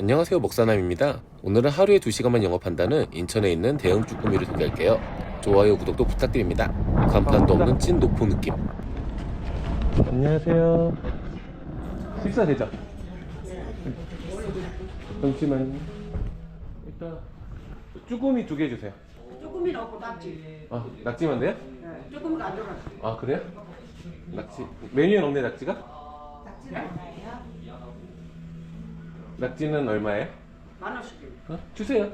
안녕하세요 먹사남입니다 오늘은 하루에 2시간만 영업한다는 인천에 있는 대형 쭈꾸미를 소개할게요 좋아요 구독도 부탁드립니다 간판도 없는 찐 노포 느낌 안녕하세요 식사 되죠? 잠시만요 일단 쭈꾸미 두 개 주세요 조금이 넣고 낙지. 아 낙지만 돼요? 네, 조금 안 들어갔어. 아 그래요? 낙지 메뉴에 없네 낙지가? 낙지는 얼마예요? 낙지는 얼마예요? 만 원씩. 어? 주세요.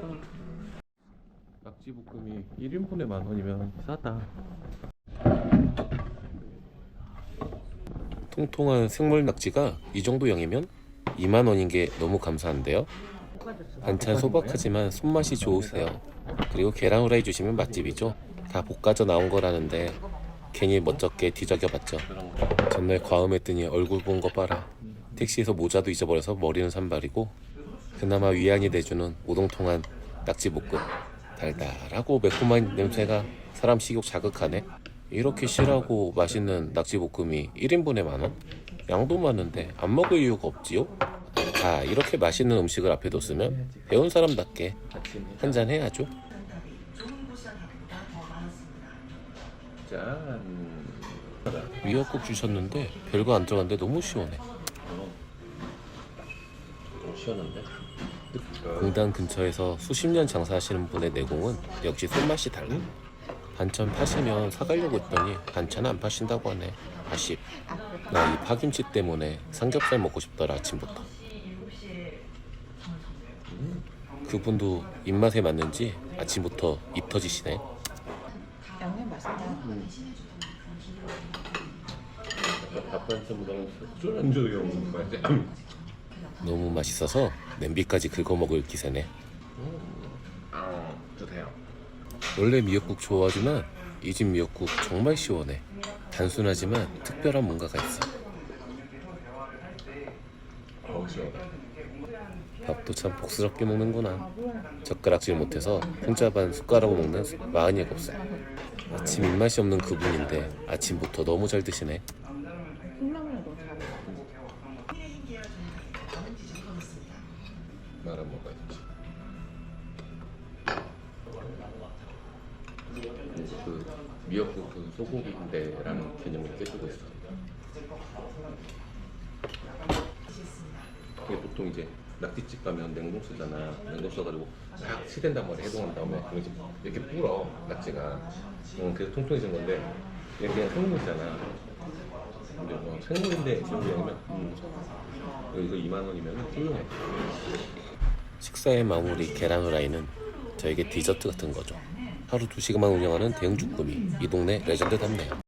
낙지 볶음이 1인분에 만 원이면 싸다. 통통한 생물 낙지가 이 정도 양이면 2만 원인 게 너무 감사한데요. 반찬 소박하지만 손맛이 좋으세요. 그리고 계란 후라이 주시면 맛집이죠. 다 볶아져 나온 거라는데 괜히 멋쩍게 뒤적여봤죠. 전날 과음했더니 얼굴 본 거 봐라. 택시에서 모자도 잊어버려서 머리는 산발이고 그나마 위안이 돼주는 오동통한 낙지볶음. 달달하고 매콤한 냄새가 사람 식욕 자극하네. 이렇게 실하고 맛있는 낙지볶음이 1인분에 만원? 양도 많은데 안 먹을 이유가 없지요? 자 이렇게 맛있는 음식을 앞에 뒀으면 배운 사람답게 한 잔 해야죠. 짠. 미역국 주셨는데 별거 안 들어갔는데 너무 시원해. 좀 시원한데? 공단 근처에서 수십 년 장사하시는 분의 내공은 역시 손맛이 달라. 반찬 파시면 사가려고 했더니 반찬 안 파신다고 하네. 아쉽. 나 이 파김치 때문에 삼겹살 먹고 싶더라 아침부터. 음, 그분도 입맛에 맞는지 아침부터 입 터지시네. 양념 맛있다. 밥반찬보다는 술안주를 먹는 거야. 너무 맛있어서 냄비까지 긁어 먹을 기세네. 아, 주세요. 원래 미역국 좋아하지만 이 집 미역국 정말 시원해. 단순하지만 특별한 뭔가가 있어. 어우 시원해. 밥도 참 복스럽게 먹는구나. 젓가락질 못해서 혼자 반 숟가락으로 먹는 마흔이가 없어. 아침 입맛이 없는 그분인데 아침부터 너무 잘 드시네. 콩나물을 너무 잘해. 말아 먹어야지. 그 미역국 그 소고기인데라는 개념을 깨주고 있어. 이게 보통 이제 낙지집 가면 냉동 쓰잖아. 냉동 써가지고 싹 치댄단 말이야. 해동한 다음에 이제 이렇게 불어 낙지가. 응, 그래서 통통해진 건데 얘 그냥 생물이잖아. 근데 뭐 생물인데 생물이면 음. 이거 2만 원이면 훌륭해. 식사의 마무리 계란 후라이는 저에게 디저트 같은 거죠. 하루 2시간만 운영하는 대형 주꾸미 이 동네 레전드답네요.